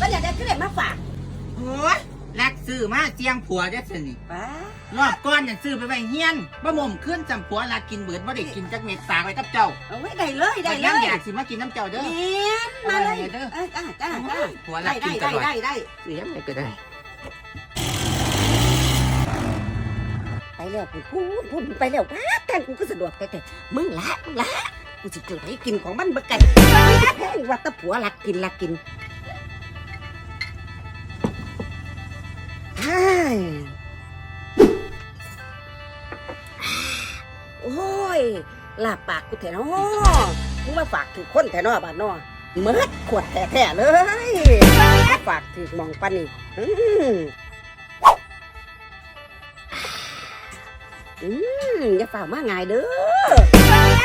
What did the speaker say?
ว่าอยากได้ขึ้นไหนมาฝากโอ้ยลักซื้อมาเจียงผัวจะสนิป้รอบก้อนน่ะซื้อไปไว้เฮียนบะหม่มขึ้นจำผัวรักินเบิดบ่ได้กินจักเม็ดสากไว้กับเจ้าเอาไว้ได้เลยได้เลยังอยากสิมากินน้ำเจ้าเด้อ เนียนมาเลยเด้อผัวรัได้กินได้ตลอดได้ได้เสียไม่ก็ได้ ไปแล้วกูพูดไปแล้วว้าทางกูก็สะดวกแต่แต่มึงละมึงละกูจะเกิดให้กินของมันเบิกไก่ว่าแตะผัวลักกินลักกิน ยโอ้ยลาบปากกูแท้เนาะมึงมาฝากถือคนแท้เนาะบ้านนาะเมิดขวดแท้ๆเลยมาฝากถือมองปันนี่อืมอืมอย่าฝ่ามาง่ายเด้อ